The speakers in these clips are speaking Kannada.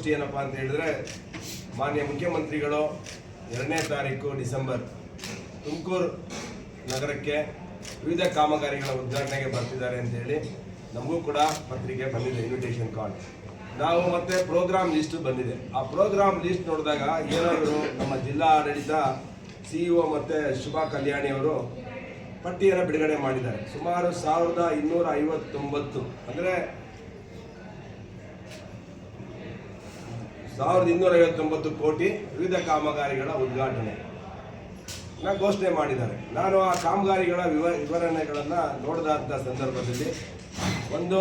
ಪತ್ರಿಕಾಗೋಷ್ಠಿ ಏನಪ್ಪ ಅಂತ ಹೇಳಿದ್ರೆ, ಮಾನ್ಯ ಮುಖ್ಯಮಂತ್ರಿಗಳು ಎರಡನೇ ತಾರೀಕು ಡಿಸೆಂಬರ್ ತುಮಕೂರು ನಗರಕ್ಕೆ ವಿವಿಧ ಕಾಮಗಾರಿಗಳ ಉದ್ಘಾಟನೆಗೆ ಬರ್ತಿದ್ದಾರೆ ಅಂತ ಹೇಳಿ ನಮಗೂ ಕೂಡ ಪತ್ರಿಕೆ ಬಂದಿದೆ ಇನ್ವಿಟೇಷನ್ ಕಾರ್ಡ್ ನಾವು ಮತ್ತೆ ಪ್ರೋಗ್ರಾಮ್ ಲಿಸ್ಟ್ ಬಂದಿದೆ. ಆ ಪ್ರೋಗ್ರಾಮ್ ಲಿಸ್ಟ್ ನೋಡಿದಾಗ ಏನಾದರೂ ನಮ್ಮ ಜಿಲ್ಲಾ ಆಡಳಿತ ಸಿಇಒ ಮತ್ತೆ ಶುಭಾ ಕಲ್ಯಾಣಿ ಅವರು ಪಟ್ಟಿಯನ್ನು ಬಿಡುಗಡೆ ಮಾಡಿದ್ದಾರೆ. ಸುಮಾರು ಸಾವಿರದ ಇನ್ನೂರ ಐವತ್ತೊಂಬತ್ತು. ಅಂದರೆ ಸಾವಿರದ ಇನ್ನೂರ ಐವತ್ತೊಂಬತ್ತು ಕೋಟಿ ವಿವಿಧ ಕಾಮಗಾರಿಗಳ ಉದ್ಘಾಟನೆ. ನಾನು ಘೋಷಣೆ ಮಾಡಿದ್ದಾರೆ. ನಾನು ಆ ಕಾಮಗಾರಿಗಳ ವಿವ, ವಿವರಣೆಗಳನ್ನು ನೋಡಿದಂಥ ಸಂದರ್ಭದಲ್ಲಿ ಒಂದು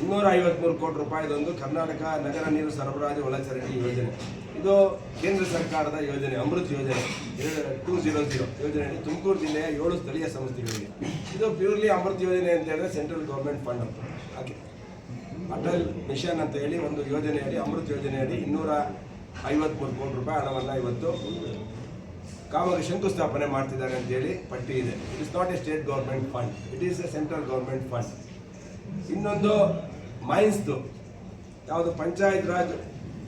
ಇನ್ನೂರ ಐವತ್ಮೂರು ಕೋಟಿ ರೂಪಾಯಿದೊಂದು ಕರ್ನಾಟಕ ನಗರ ನೀರು ಸರಬರಾಜು ಒಳಚರಂಡಿ ಯೋಜನೆ. ಇದು ಕೇಂದ್ರ ಸರ್ಕಾರದ ಯೋಜನೆ, ಅಮೃತ್ ಯೋಜನೆ ಟೂ ಜೀರೋ ಜೀರೋ ಯೋಜನೆಯಲ್ಲಿ ತುಮಕೂರು ಜಿಲ್ಲೆಯ ಏಳು ಸ್ಥಳೀಯ ಸಂಸ್ಥೆಗಳಿಗೆ. ಇದು ಪ್ಯೂರ್ಲಿ ಅಮೃತ್ ಯೋಜನೆ ಅಂತ ಹೇಳಿದ್ರೆ ಸೆಂಟ್ರಲ್ ಗೌರ್ಮೆಂಟ್ ಫಂಡ್ ಹಾಗೆ ಅಟಲ್ ಮಿಷನ್ ಅಂತ ಹೇಳಿ ಒಂದು ಯೋಜನೆಯಡಿ, ಅಮೃತ್ ಯೋಜನೆಯಡಿ ಇನ್ನೂರ ಐವತ್ಮೂರು ಕೋಟಿ ರೂಪಾಯಿ ಹಣವನ್ನು ಇವತ್ತು ಕಾಮಗಾರಿ ಶಂಕುಸ್ಥಾಪನೆ ಮಾಡ್ತಿದ್ದಾರೆ ಅಂತ ಹೇಳಿ ಪಟ್ಟಿ ಇದೆ. It is not a state government fund it is a central government fund ಇನ್ನೊಂದು ಮೈನ್ಸ್ದು, ಯಾವುದು ಪಂಚಾಯತ್ ರಾಜ್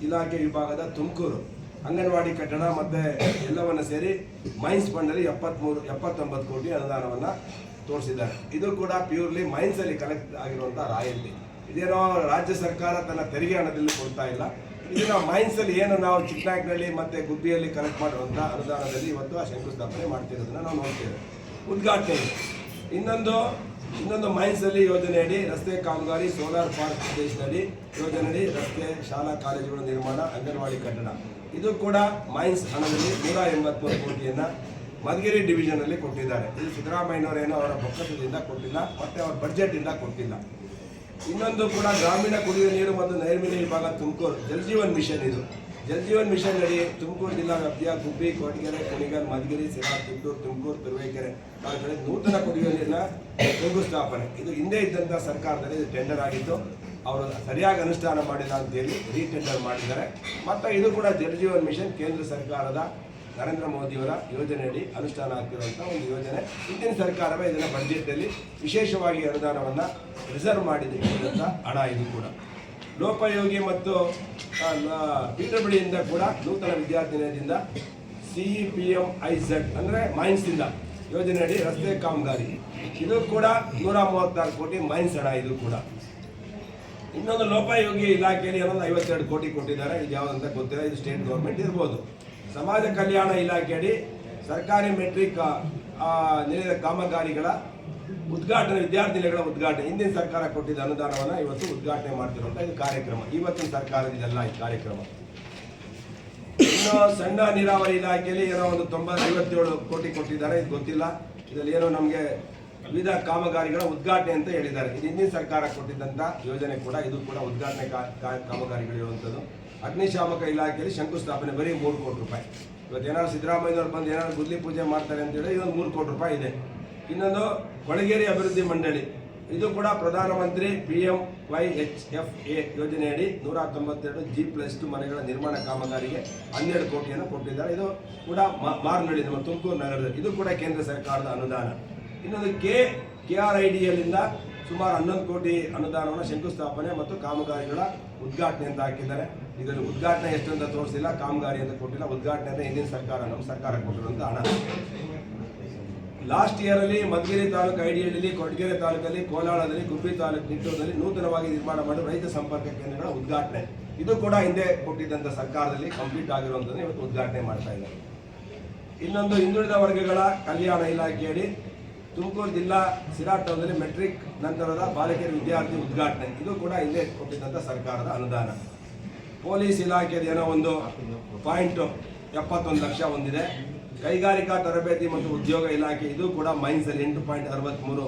ಇಲಾಖೆ ವಿಭಾಗದ ತುಮಕೂರು, ಅಂಗನವಾಡಿ ಕಟ್ಟಡ ಮತ್ತೆ ಎಲ್ಲವನ್ನ ಸೇರಿ ಮೈನ್ಸ್ ಫಂಡಲ್ಲಿ ಎಪ್ಪತ್ಮೂರು, ಎಪ್ಪತ್ತೊಂಬತ್ತು ಕೋಟಿ ಅನುದಾನವನ್ನು ತೋರಿಸಿದ್ದಾರೆ. ಇದು ಕೂಡ ಪ್ಯೂರ್ಲಿ ಮೈನ್ಸಲ್ಲಿ ಕಲೆಕ್ಟ್ ಆಗಿರುವಂಥ ರಾಯಲ್ಟಿ. ಇದೇನೋ ರಾಜ್ಯ ಸರ್ಕಾರ ತನ್ನ ತೆರಿಗೆ ಹಣದಲ್ಲಿ ಕೊಡ್ತಾ ಇಲ್ಲ. ಇದನ್ನ ಮೈನ್ಸಲ್ಲಿ ಏನು ನಾವು ಚಿಕ್ಕನಾಯಕನಹಳ್ಳಿ ಮತ್ತೆ ಗುಬ್ಬಿಯಲ್ಲಿ ಕಲೆಕ್ಟ್ ಮಾಡಿರುವಂಥ ಅನುದಾನದಲ್ಲಿ ಇವತ್ತು ಆ ಶಂಕುಸ್ಥಾಪನೆ ಮಾಡ್ತಿರೋದನ್ನ ನಾವು ನೋಡ್ತೇವೆ. ಉದ್ಘಾಟನೆ. ಇನ್ನೊಂದು ಇನ್ನೊಂದು ಮೈನ್ಸಲ್ಲಿ ಯೋಜನೆಯಡಿ ರಸ್ತೆ ಕಾಮಗಾರಿ ಸೋಲಾರ್ ಪಾರ್ಕ್ ಪ್ರದೇಶದಲ್ಲಿ ಯೋಜನೆಯಡಿ ರಸ್ತೆ ಶಾಲಾ ಕಾಲೇಜುಗಳ ನಿರ್ಮಾಣ, ಅಂಗನವಾಡಿ ಕಟ್ಟಡ. ಇದು ಕೂಡ ಮೈನ್ಸ್ ಹಣದಲ್ಲಿ ನೂರ ಎಂಬತ್ಮೂರು ಕೋಟಿಯನ್ನ ಮಧುಗಿರಿ ಡಿವಿಷನ್ ಅಲ್ಲಿ ಕೊಟ್ಟಿದ್ದಾರೆ. ಇದು ಸಿದ್ದರಾಮಯ್ಯನವರೇನೋ ಅವರ ಬೊಕ್ಕಸದಿಂದ ಕೊಟ್ಟಿಲ್ಲ, ಮತ್ತೆ ಅವರ ಬಜೆಟ್ ಇಂದ ಕೊಟ್ಟಿಲ್ಲ. ಇನ್ನೊಂದು ಕೂಡ ಗ್ರಾಮೀಣ ಕುಡಿಯುವ ನೀರು ಮತ್ತು ನೈರ್ಮಲ್ಯ ವಿಭಾಗ ತುಮಕೂರು. ಜಲಜೀವನ್ ಮಿಷನ್ ಇದು. ಜಲಜೀವನ್ ಮಿಷನ್ ಅಡಿ ತುಮಕೂರು ಜಿಲ್ಲಾ ವ್ಯಾಪ್ತಿಯ ಗುಬ್ಬಿ, ಕೊಟಗೆರೆ, ಕುಣಿಗಲ್, ಮಧುಗಿರಿ, ಸಿರಾ ತುಮಕೂರು ತುಮಕೂರು, ತುರುವೇಕೆರೆ ಕಡೆ ನೂತನ ಕುಡಿಯುವ ನೀರಿನ ಶಂಕುಸ್ಥಾಪನೆ ಇದು ಹಿಂದೆ ಇದ್ದಂಥ ಸರ್ಕಾರದಲ್ಲಿ ಇದು ಟೆಂಡರ್ ಆಗಿತ್ತು ಅವರು ಸರಿಯಾಗಿ ಅನುಷ್ಠಾನ ಮಾಡಿಲ್ಲ ಅಂತೇಳಿ ರೀಟೆಂಡರ್ ಮಾಡಿದ್ದಾರೆ. ಮತ್ತು ಇದು ಕೂಡ ಜಲಜೀವನ್ ಮಿಷನ್ ಕೇಂದ್ರ ಸರ್ಕಾರದ ನರೇಂದ್ರ ಮೋದಿಯವರ ಯೋಜನೆಯಡಿ ಅನುಷ್ಠಾನ ಆಗ್ತಿರುವಂಥ ಒಂದು ಯೋಜನೆ. ಹಿಂದಿನ ಸರ್ಕಾರವೇ ಇದನ್ನು ಬಂದಿದ್ದಲ್ಲಿ ವಿಶೇಷವಾಗಿ ಅನುದಾನವನ್ನು ರಿಸರ್ವ್ ಮಾಡಿದೆ ಅಂತ ಹಣ ಇದು ಕೂಡ. ಲೋಪಯೋಗಿ ಮತ್ತು ಪಿ ಕೂಡ ನೂತನ ವಿದ್ಯಾರ್ಥಿನಿಯದಿಂದ C E P M I Z ಅಂದರೆ ಯೋಜನೆಯಡಿ ರಸ್ತೆ ಕಾಮಗಾರಿ. ಇದು ಕೂಡ ನೂರ ಮೂವತ್ತಾರು ಕೋಟಿ ಮೈನ್ಸ್ ಹಣ ಇದು ಕೂಡ. ಇನ್ನೊಂದು ಲೋಪಯೋಗಿ ಇಲಾಖೆಯಲ್ಲಿ ಏನೊಂದು ಐವತ್ತೆರಡು ಕೋಟಿ ಕೊಟ್ಟಿದ್ದಾರೆ. ಇದು ಯಾವುದಂತ ಗೊತ್ತಿಲ್ಲ. ಇದು ಸ್ಟೇಟ್ ಗೌರ್ಮೆಂಟ್ ಇರ್ಬೋದು. ಸಮಾಜ ಕಲ್ಯಾಣ ಇಲಾಖೆಯಡಿ ಸರ್ಕಾರಿ ಮೆಟ್ರಿಕ್ ನಿಲಯದ ಕಾಮಗಾರಿಗಳ ಉದ್ಘಾಟನೆ, ವಿದ್ಯಾರ್ಥಿನಿಗಳ ಉದ್ಘಾಟನೆ. ಹಿಂದಿನ ಸರ್ಕಾರ ಕೊಟ್ಟಿದ್ದ ಅನುದಾನವನ್ನು ಇವತ್ತು ಉದ್ಘಾಟನೆ ಮಾಡ್ತಿರುವಂಥ ಇದು ಕಾರ್ಯಕ್ರಮ. ಇವತ್ತಿನ ಸರ್ಕಾರದಿದೆಲ್ಲ ಈ ಕಾರ್ಯಕ್ರಮ. ಇನ್ನು ಸಣ್ಣ ನೀರಾವರಿ ಇಲಾಖೆಯಲ್ಲಿ ಏನೋ ಒಂದು ತೊಂಬತ್ತು, ಐವತ್ತೇಳು ಕೋಟಿ ಕೊಟ್ಟಿದ್ದಾರೆ. ಇದು ಗೊತ್ತಿಲ್ಲ. ಇದರಲ್ಲಿ ಏನೋ ನಮಗೆ ವಿವಿಧ ಕಾಮಗಾರಿಗಳ ಉದ್ಘಾಟನೆ ಅಂತ ಹೇಳಿದ್ದಾರೆ. ಇದು ಹಿಂದಿನ ಸರ್ಕಾರ ಕೊಟ್ಟಿದ್ದಂಥ ಯೋಜನೆ ಕೂಡ, ಇದು ಕೂಡ ಉದ್ಘಾಟನೆ ಕಾ- ಕಾ- ಕಾಮಗಾರಿಗಳಿರುವಂಥದ್ದು ಅಗ್ನಿಶಾಮಕ ಇಲಾಖೆಯಲ್ಲಿ ಶಂಕುಸ್ಥಾಪನೆ, ಬರೀ ಮೂರು ಕೋಟಿ ರೂಪಾಯಿ. ಇವತ್ತು ಏನಾದ್ರು ಸಿದ್ದರಾಮಯ್ಯವ್ರು ಬಂದು ಏನಾದ್ರು ಗುದ್ಲಿ ಪೂಜೆ ಮಾಡ್ತಾರೆ ಅಂತೇಳಿ ಇದೊಂದು ಮೂರು ಕೋಟಿ ರೂಪಾಯಿ ಇದೆ. ಇನ್ನೊಂದು ಕೊಳಗೇರಿ ಅಭಿವೃದ್ಧಿ ಮಂಡಳಿ. ಇದು ಕೂಡ ಪ್ರಧಾನಮಂತ್ರಿ P M Y H F A ಯೋಜನೆಯಡಿ ನೂರ ತೊಂಬತ್ತೆರಡು ಜಿ ಪ್ಲಸ್ ಟು ಮನೆಗಳ ನಿರ್ಮಾಣ ಕಾಮಗಾರಿಗೆ ಹನ್ನೆರಡು ಕೋಟಿಯನ್ನು ಕೊಟ್ಟಿದ್ದಾರೆ. ಇದು ಕೂಡ ಮಾರ್ನಳ್ಳಿ, ನಮ್ಮ ತುಮಕೂರು ನಗರದಲ್ಲಿ. ಇದು ಕೂಡ ಕೇಂದ್ರ ಸರ್ಕಾರದ ಅನುದಾನ. ಇನ್ನೊಂದು K K R I D ಎಲ್ಲಿಂದ ಸುಮಾರು ಹನ್ನೊಂದು ಕೋಟಿ ಅನುದಾನವನ್ನು ಶಂಕುಸ್ಥಾಪನೆ ಮತ್ತು ಕಾಮಗಾರಿಗಳ ಉದ್ಘಾಟನೆ ಅಂತ ಹಾಕಿದ್ದಾರೆ. ಇದರಲ್ಲಿ ಉದ್ಘಾಟನೆ ಎಷ್ಟು ಅಂತ ತೋರಿಸಿಲ್ಲ, ಕಾಮಗಾರಿ ಅಂತ ಕೊಟ್ಟಿಲ್ಲ ಉದ್ಘಾಟನೆ ಅಂತ ಹಿಂದಿನ ಸರ್ಕಾರ, ನಮ್ಮ ಸರ್ಕಾರ ಕೊಟ್ಟಿರುವಂಥ ಹಣ. ಲಾಸ್ಟ್ ಇಯರಲ್ಲಿ ಮಧುಗಿರಿ ತಾಲೂಕು ಐಡಿಯಲ್ಲಿ ಕೊಡಗೆರೆ ತಾಲೂಕಲ್ಲಿ, ಕೋಲಾಳದಲ್ಲಿ ಗುಬ್ಬಿ ತಾಲೂಕು ನಿಟ್ಟೂರಿನಲ್ಲಿ ನೂತನವಾಗಿ ನಿರ್ಮಾಣ ಮಾಡಿದ ರೈತ ಸಂಪರ್ಕ ಕೇಂದ್ರಗಳ ಉದ್ಘಾಟನೆ. ಇದು ಕೂಡ ಹಿಂದೆ ಕೊಟ್ಟಿದ್ದಂಥ ಸರ್ಕಾರದಲ್ಲಿ ಕಂಪ್ಲೀಟ್ ಆಗಿರುವಂಥದ್ದು ಇವತ್ತು ಉದ್ಘಾಟನೆ ಮಾಡ್ತಾ ಇದ್ದಾರೆ. ಇನ್ನೊಂದು ಹಿಂದುಳಿದ ವರ್ಗಗಳ ಕಲ್ಯಾಣ ಇಲಾಖೆಯಡಿ ತುಮಕೂರು ಜಿಲ್ಲಾ ಸಿರಾ ಟೌನ್ನಲ್ಲಿ ಮೆಟ್ರಿಕ್ ನಂತರದ ಬಾಲಕಿಯರ ವಿದ್ಯಾರ್ಥಿ ಉದ್ಘಾಟನೆ. ಇದು ಕೂಡ ಇಲ್ಲೇ ಕೊಟ್ಟಿದ್ದಂಥ ಸರ್ಕಾರದ ಅನುದಾನ. ಪೊಲೀಸ್ ಇಲಾಖೆದ ಏನೋ ಒಂದು ಪಾಯಿಂಟ್ ಎಪ್ಪತ್ತೊಂದು ಲಕ್ಷ ಹೊಂದಿದೆ. ಕೈಗಾರಿಕಾ ತರಬೇತಿ ಮತ್ತು ಉದ್ಯೋಗ ಇಲಾಖೆ ಇದು ಕೂಡ ಮೈನ್ಸ್ ಅಲ್ಲಿ ಎಂಟು ಪಾಯಿಂಟ್ ಅರವತ್ತ್ಮೂರು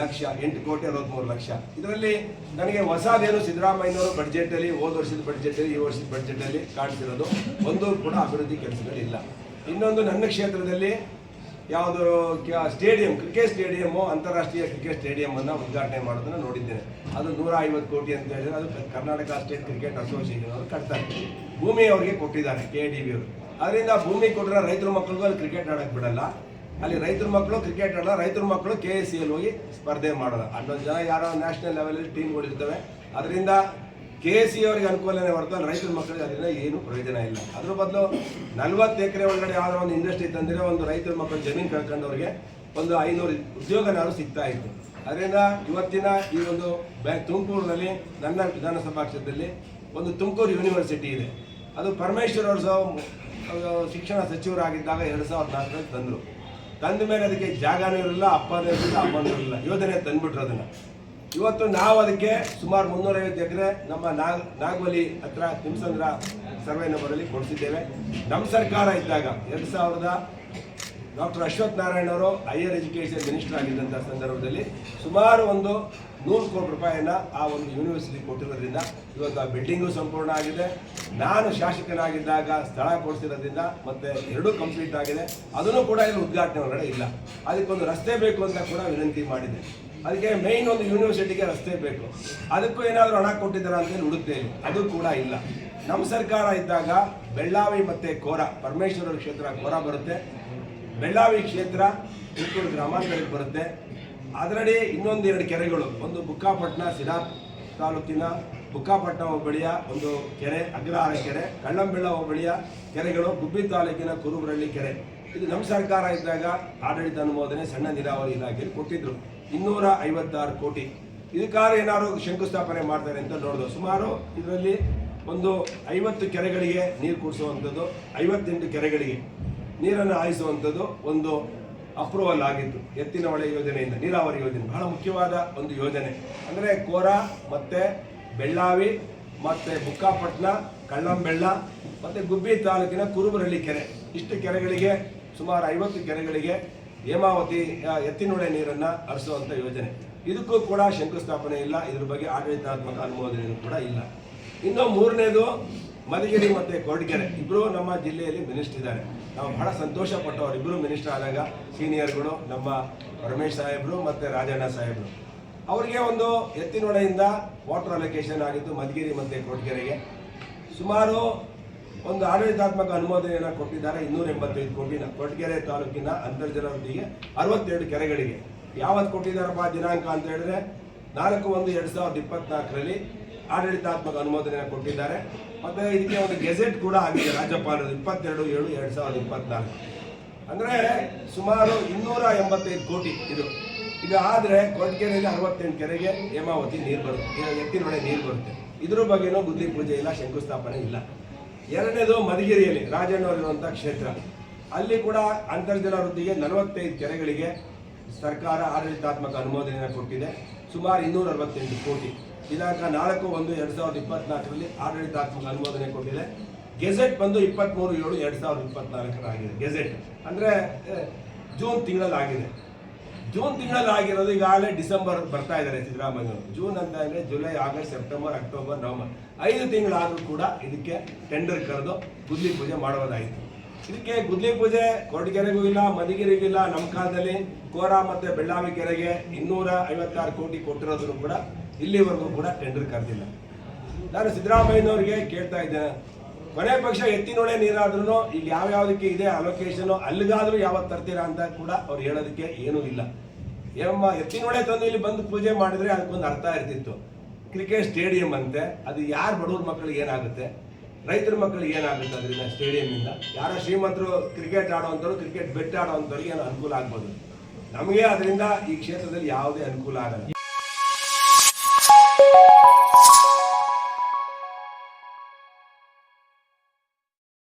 ಲಕ್ಷ, ಎಂಟು ಕೋಟಿ ಅರವತ್ತ್ಮೂರು ಲಕ್ಷ. ಇದರಲ್ಲಿ ನನಗೆ ಹೊಸದೇನು ಸಿದ್ದರಾಮಯ್ಯನವರು ಬಡ್ಜೆಟಲ್ಲಿ ಹೋದ ವರ್ಷದ ಬಡ್ಜೆಟಲ್ಲಿ ಈ ವರ್ಷದ ಬಡ್ಜೆಟಲ್ಲಿ ಕಾಣ್ತಿರೋದು ಒಂದೂ ಕೂಡ ಅಭಿವೃದ್ಧಿ ಕೆಲಸಗಳಿಲ್ಲ. ಇನ್ನೊಂದು ನನ್ನ ಕ್ಷೇತ್ರದಲ್ಲಿ ಯಾವುದು ಸ್ಟೇಡಿಯಂ, ಕ್ರಿಕೆಟ್ ಸ್ಟೇಡಿಯಮ್ಮು ಅಂತಾರಾಷ್ಟ್ರೀಯ ಕ್ರಿಕೆಟ್ ಸ್ಟೇಡಿಯಂ ಅನ್ನ ಉದ್ಘಾಟನೆ ಮಾಡೋದನ್ನು ನೋಡಿದ್ದೇನೆ. ಅದು ನೂರ ಐವತ್ತು ಕೋಟಿ ಅಂತ ಹೇಳಿದರೆ ಅದು ಕರ್ನಾಟಕ ಸ್ಟೇಟ್ ಕ್ರಿಕೆಟ್ ಅಸೋಸಿಯೇಷನ್ ಅವರು ಕಟ್ತಾರೆ. ಭೂಮಿ ಅವರಿಗೆ ಕೊಟ್ಟಿದ್ದಾರೆ ಕೆ ಡಿ ಬಿ ಅವರು. ಅದರಿಂದ ಭೂಮಿ ಕೊಟ್ಟರೆ ರೈತರ ಮಕ್ಕಳಿಗೂ ಅಲ್ಲಿ ಕ್ರಿಕೆಟ್ ಆಡೋಕ್ಕೆ ಬಿಡಲ್ಲ. ಅಲ್ಲಿ ರೈತರ ಮಕ್ಕಳು ಕ್ರಿಕೆಟ್ ಆಡಲ್ಲ, ರೈತರ ಮಕ್ಕಳು ಕೆ ಎಸ್ ಸಿ ಹೋಗಿ ಸ್ಪರ್ಧೆ ಮಾಡೋದು ಹನ್ನೊಂದು ಜನ ಯಾರೋ ನ್ಯಾಷನಲ್ ಲೆವೆಲಲ್ಲಿ ಟೀಮ್ಗಳಿರ್ತವೆ ಅದರಿಂದ ಕೆ ಸಿ ಅವರಿಗೆ ಅನುಕೂಲನೇ ಹೊರತು ರೈತರ ಮಕ್ಕಳಿಗೆ ಅದರಿಂದ ಏನು ಪ್ರಯೋಜನ ಇಲ್ಲ. ಅದ್ರ ಬದಲು ನಲ್ವತ್ತು ಎಕರೆ ಒಳಗಡೆ ಯಾವ್ದಾರ ಒಂದು ಇಂಡಸ್ಟ್ರಿ ತಂದಿರೋ ಒಂದು ರೈತರ ಮಕ್ಕಳು ಜಮೀನು ಕಳ್ಕೊಂಡವ್ರಿಗೆ ಒಂದು ಐನೂರು ಉದ್ಯೋಗನಾದ್ರು ಸಿಗ್ತಾ ಇತ್ತು. ಅದರಿಂದ ಇವತ್ತಿನ ಈ ಒಂದು ಬ್ಯಾ, ತುಮಕೂರಿನಲ್ಲಿ ನನ್ನ ವಿಧಾನಸಭಾ ಕ್ಷೇತ್ರದಲ್ಲಿ ಒಂದು ತುಮಕೂರು ಯೂನಿವರ್ಸಿಟಿ ಇದೆ. ಅದು ಪರಮೇಶ್ವರ್ ಅವರು ಶಿಕ್ಷಣ ಸಚಿವರಾಗಿದ್ದಾಗ ಎರಡು ಸಾವಿರದ ನಾಲ್ಕರಲ್ಲಿ ತಂದರು. ತಂದ ಮೇಲೆ ಅದಕ್ಕೆ ಜಾಗನೂ ಇರಲಿಲ್ಲ, ಅಪ್ಪನೂ ಇರಲಿಲ್ಲ, ಅಮ್ಮನೂ ಇರಲಿಲ್ಲ. ಯೋಜನೆ ತಂದುಬಿಟ್ರು ಅದನ್ನು. ಇವತ್ತು ನಾವು ಅದಕ್ಕೆ ಸುಮಾರು ಮುನ್ನೂರೈವತ್ತು ಎಕರೆ ನಮ್ಮ ನಾಗ್, ನಾಗವಲಿ ಹತ್ರ ತಿಮ್ಸಂದ್ರ ಸರ್ವೆ ನಂಬರಲ್ಲಿ ಕೊಡಿಸಿದ್ದೇವೆ. ನಮ್ಮ ಸರ್ಕಾರ ಇದ್ದಾಗ ಎರಡು ಸಾವಿರದ ಡಾಕ್ಟರ್ ಅಶ್ವಥ್ ನಾರಾಯಣ ಅವರು ಹೈಯರ್ ಎಜುಕೇಷನ್ ಮಿನಿಸ್ಟರ್ ಆಗಿದ್ದಂಥ ಸಂದರ್ಭದಲ್ಲಿ ಸುಮಾರು ಒಂದು ನೂರು ಕೋಟಿ ರೂಪಾಯಿನ ಆ ಒಂದು ಯೂನಿವರ್ಸಿಟಿ ಕೊಟ್ಟಿರೋದ್ರಿಂದ ಇವತ್ತು ಆ ಬಿಲ್ಡಿಂಗು ಸಂಪೂರ್ಣ ಆಗಿದೆ. ನಾನು ಶಾಸಕನಾಗಿದ್ದಾಗ ಸ್ಥಳ ಕೊಡಿಸಿರೋದ್ರಿಂದ ಮತ್ತೆ ಎರಡೂ ಕಂಪ್ಲೀಟ್ ಆಗಿದೆ. ಅದನ್ನು ಕೂಡ ಇಲ್ಲಿ ಉದ್ಘಾಟನೆ ಒಳಗಡೆ ಇಲ್ಲ. ಅದಕ್ಕೊಂದು ರಸ್ತೆ ಬೇಕು ಅಂತ ಕೂಡ ವಿನಂತಿ ಮಾಡಿದೆ. ಅದಕ್ಕೆ ಮೇಯ್ನ್ ಒಂದು ಯೂನಿವರ್ಸಿಟಿಗೆ ರಸ್ತೆ ಬೇಕು. ಅದಕ್ಕೂ ಏನಾದರೂ ಹಣ ಕೊಟ್ಟಿದ್ದಾರೆ ಅಂತ ಹುಡುಕ್ತೇವೆ ಅದು ಕೂಡ ಇಲ್ಲ. ನಮ್ಮ ಸರ್ಕಾರ ಇದ್ದಾಗ ಬೆಳ್ಳಾವಿ ಮತ್ತು ಕೋರ ಪರಮೇಶ್ವರ ಕ್ಷೇತ್ರ ಕೋರ ಬರುತ್ತೆ. ಬೆಳ್ಳಾವಿ ಕ್ಷೇತ್ರ ತುಮಕೂರು ಗ್ರಾಮಾಂತರಕ್ಕೆ ಬರುತ್ತೆ. ಅದರಡಿ ಇನ್ನೊಂದು ಎರಡು ಕೆರೆಗಳು. ಒಂದು ಬುಕ್ಕಾಪಟ್ಟಣ ಸಿರಾ ತಾಲೂಕಿನ ಬುಕ್ಕಾಪಟ್ಟಣ ಹೋಬಳಿಯ ಒಂದು ಕೆರೆ, ಅಗ್ರಹಾರ ಕೆರೆ, ಕಳ್ಳಂಬೆಳ್ಳ ಹೋಬಳಿಯ ಕೆರೆಗಳು, ಗುಬ್ಬಿ ತಾಲೂಕಿನ ಕುರುಬರಳ್ಳಿ ಕೆರೆ. ಇದು ನಮ್ಮ ಸರ್ಕಾರ ಇದ್ದಾಗ ಆಡಳಿತ ಅನುಮೋದನೆ ಸಣ್ಣ ನೀರಾವರಿ ಇಲಾಖೆಯಲ್ಲಿ ಕೊಟ್ಟಿದ್ರು. ಇನ್ನೂರ ಐವತ್ತಾರು ಕೋಟಿ. ಇದಕ್ಕಾದ್ರೆ ಏನಾದ್ರು ಶಂಕುಸ್ಥಾಪನೆ ಮಾಡ್ತಾರೆ ಅಂತ ನೋಡೋದು. ಸುಮಾರು ಇದರಲ್ಲಿ ಒಂದು ಐವತ್ತು ಕೆರೆಗಳಿಗೆ ನೀರು ಕುಡಿಸುವಂಥದ್ದು, ಐವತ್ತೆಂಟು ಕೆರೆಗಳಿಗೆ ನೀರನ್ನು ಹಾಯಿಸುವಂಥದ್ದು ಒಂದು ಅಪ್ರೂವಲ್ ಆಗಿತ್ತು. ಎತ್ತಿನ ಹೊಳೆ ಯೋಜನೆಯಿಂದ, ನೀರಾವರಿ ಯೋಜನೆ. ಬಹಳ ಮುಖ್ಯವಾದ ಒಂದು ಯೋಜನೆ. ಅಂದರೆ ಕೋರ, ಮತ್ತೆ ಬೆಳ್ಳಾವಿ, ಮತ್ತೆ ಬುಕ್ಕಾಪಟ್ಟಣ ಕಳ್ಳಂಬೆಳ್ಳ, ಮತ್ತೆ ಗುಬ್ಬಿ ತಾಲೂಕಿನ ಕುರುಬರಳ್ಳಿ ಕೆರೆ. ಇಷ್ಟು ಕೆರೆಗಳಿಗೆ ಸುಮಾರು ಐವತ್ತು ಕೆರೆಗಳಿಗೆ ಹೇಮಾವತಿ ಎತ್ತಿನೊಡೆ ನೀರನ್ನು ಹರಿಸುವಂಥ ಯೋಜನೆ. ಇದಕ್ಕೂ ಕೂಡ ಶಂಕುಸ್ಥಾಪನೆ ಇಲ್ಲ. ಇದ್ರ ಬಗ್ಗೆ ಆಡಳಿತಾತ್ಮಕ ಅನುಮೋದನೆ ಕೂಡ ಇಲ್ಲ. ಇನ್ನು ಮೂರನೇದು, ಮಧುಗಿರಿ ಮತ್ತೆ ಕೊರಟಗೆರೆ ಇಬ್ಬರು ನಮ್ಮ ಜಿಲ್ಲೆಯಲ್ಲಿ ಮಿನಿಸ್ಟರ್ ಇದ್ದಾರೆ. ನಾವು ಬಹಳ ಸಂತೋಷ ಪಟ್ಟವರು ಇಬ್ಬರು ಮಿನಿಸ್ಟರ್ ಆದಾಗ ಸೀನಿಯರ್ಗಳು, ನಮ್ಮ ರಮೇಶ್ ಸಾಹೇಬರು ಮತ್ತು ರಾಜಣ್ಣ ಸಾಹೇಬರು. ಅವರಿಗೆ ಒಂದು ಎತ್ತಿನೊಳೆಯಿಂದ ವಾಟರ್ ಅಲೋಕೇಶನ್ ಆಗಿತ್ತು ಮಧುಗಿರಿ ಮತ್ತೆ ಕೊರಟಗೆರೆಗೆ ಸುಮಾರು ಒಂದು ಆಡಳಿತಾತ್ಮಕ ಅನುಮೋದನೆಯನ್ನು ಕೊಟ್ಟಿದ್ದಾರೆ ಇನ್ನೂರ ಎಂಬತ್ತೈದು ಕೋಟಿನ ಕೊರಟಗೆರೆ ತಾಲೂಕಿನ ಅಂತರ್ಜಲ ವೃದ್ಧಿಗೆ ಅರವತ್ತೆರಡು ಕೆರೆಗಳಿಗೆ. ಯಾವತ್ತು ಕೊಟ್ಟಿದ್ದಾರಪ್ಪ ದಿನಾಂಕ ಅಂತ ಹೇಳಿದ್ರೆ ನಾಲ್ಕು ಒಂದು ಎರಡು ಸಾವಿರದ ಇಪ್ಪತ್ನಾಲ್ಕರಲ್ಲಿ ಆಡಳಿತಾತ್ಮಕ ಅನುಮೋದನೆಯನ್ನು ಕೊಟ್ಟಿದ್ದಾರೆ. ಮತ್ತೆ ಇದಕ್ಕೆ ಒಂದು ಗೆಜೆಟ್ ಕೂಡ ಆಗಿದೆ ರಾಜ್ಯಪಾಲರು, ಇಪ್ಪತ್ತೆರಡು ಏಳು ಎರಡು ಸಾವಿರದ ಇಪ್ಪತ್ನಾಲ್ಕು. ಅಂದರೆ ಸುಮಾರು ಇನ್ನೂರ ಎಂಬತ್ತೈದು ಕೋಟಿ ಇದು. ಇದು ಆದರೆ ಕೊರಟಗೆರೆಯಲ್ಲಿ ಅರವತ್ತೆಂಟು ಕೆರೆಗೆ ಹೇಮಾವತಿ ನೀರು ಬರುತ್ತೆ ಎತ್ತಿನೊಳೆ ನೀರು ಬರುತ್ತೆ. ಇದ್ರ ಬಗ್ಗೆನೂ ಬುದ್ಧಿ ಪೂಜೆ ಇಲ್ಲ, ಶಂಕುಸ್ಥಾಪನೆ ಇಲ್ಲ. ಎರಡನೇದು ಮಧುಗಿರಿಯಲ್ಲಿ ರಾಜಣ್ಣವರಿರುವಂಥ ಕ್ಷೇತ್ರ. ಅಲ್ಲಿ ಕೂಡ ಅಂತರ್ಜಲ ವೃದ್ಧಿಗೆ ನಲವತ್ತೈದು ಕೆರೆಗಳಿಗೆ ಸರ್ಕಾರ ಆಡಳಿತಾತ್ಮಕ ಅನುಮೋದನೆಯನ್ನು ಕೊಟ್ಟಿದೆ. ಸುಮಾರು ಇನ್ನೂರ ಅರವತ್ತೆಂಟು ಕೋಟಿ. ದಿನಾಂಕ ನಾಲ್ಕು ಒಂದು ಎರಡು ಸಾವಿರದ ಇಪ್ಪತ್ನಾಲ್ಕರಲ್ಲಿ ಆಡಳಿತಾತ್ಮಕ ಅನುಮೋದನೆ ಕೊಟ್ಟಿದೆ. ಗೆಜೆಟ್ ಬಂದು ಇಪ್ಪತ್ತ್ಮೂರು ಏಳು ಎರಡು ಸಾವಿರದ ಇಪ್ಪತ್ನಾಲ್ಕರಾಗಿದೆ. ಗೆಜೆಟ್ ಅಂದರೆ ಜೂನ್ ತಿಂಗಳಲ್ಲಿ ಆಗಿದೆ ಜೂನ್ ತಿಂಗಳಲ್ಲಿ ಆಗಿರೋದು ಈಗಾಗಲೇ ಡಿಸೆಂಬರ್ ಬರ್ತಾ ಇದ್ದಾರೆ ಸಿದ್ದರಾಮಯ್ಯ ಜೂನ್ ಅಂತ ಅಂದರೆ July, August, September, October, November. ಐದು ತಿಂಗಳಾದರೂ ಕೂಡ ಇದಕ್ಕೆ ಟೆಂಡರ್ ಕರೆದು ಗುದ್ಲಿ ಪೂಜೆ ಮಾಡೋದಾಯಿತು ಇದಕ್ಕೆ ಗುದ್ಲಿ ಪೂಜೆ ಕೊರಟಗೆರೆಗೂ ಇಲ್ಲ ಮಧುಗಿರಿಗೂ ಇಲ್ಲ. ನಮ್ಮ ಕಾಲದಲ್ಲಿ ಕೋರ ಮತ್ತು ಬೆಳ್ಳಾವಿ ಕೆರೆಗೆ ಇನ್ನೂರ ಐವತ್ತಾರು ಕೋಟಿ ಕೊಟ್ಟಿರೋದ್ರು ಕೂಡ ಇಲ್ಲಿವರೆಗೂ ಕೂಡ ಟೆಂಡರ್ ಕರೆದಿಲ್ಲ. ನಾನು ಸಿದ್ದರಾಮಯ್ಯನವರಿಗೆ ಕೇಳ್ತಾ ಇದ್ದೇನೆ. ಕೊನೆ ಪಕ್ಷ ಎತ್ತಿನೊಳೆ ನೀರಾದ್ರೂ ಇಲ್ಲಿ ಯಾವ ಯಾವ್ದಕ್ಕೆ ಇದೆ ಅಲೋಕೇಶನ್ ಅಲ್ಲಿಗಾದ್ರೂ ಯಾವತ್ತು ತರ್ತೀರಾ ಅಂತ ಕೂಡ ಅವ್ರು ಹೇಳೋದಕ್ಕೆ ಏನೂ ಇಲ್ಲ. ಏಮ್ಮ ಎತ್ತಿನೊಳೆ ತಂದು ಇಲ್ಲಿ ಬಂದು ಪೂಜೆ ಮಾಡಿದ್ರೆ ಅದಕ್ಕೊಂದು ಅರ್ಥ ಇರ್ತಿತ್ತು. ಕ್ರಿಕೆಟ್ ಸ್ಟೇಡಿಯಂ ಅಂತೆ, ಅದು ಯಾರು ಬಡವ್ರ ಮಕ್ಕಳಿಗೆ ಏನಾಗುತ್ತೆ? ರೈತರ ಮಕ್ಕಳಿಗೆ ಏನಾಗುತ್ತೆ ಅದರಿಂದ ಸ್ಟೇಡಿಯಂನಿಂದ ಯಾರೋ ಶ್ರೀಮಂತರು ಕ್ರಿಕೆಟ್ ಆಡೋವಂಥವ್ರು ಕ್ರಿಕೆಟ್ ಬೆಟ್ ಆಡೋವಂಥವ್ರಿಗೆ ಏನೋ ಅನುಕೂಲ ಆಗ್ಬೋದು. ನಮಗೆ ಅದರಿಂದ ಈ ಕ್ಷೇತ್ರದಲ್ಲಿ ಯಾವುದೇ ಅನುಕೂಲ ಆಗಲ್ಲ.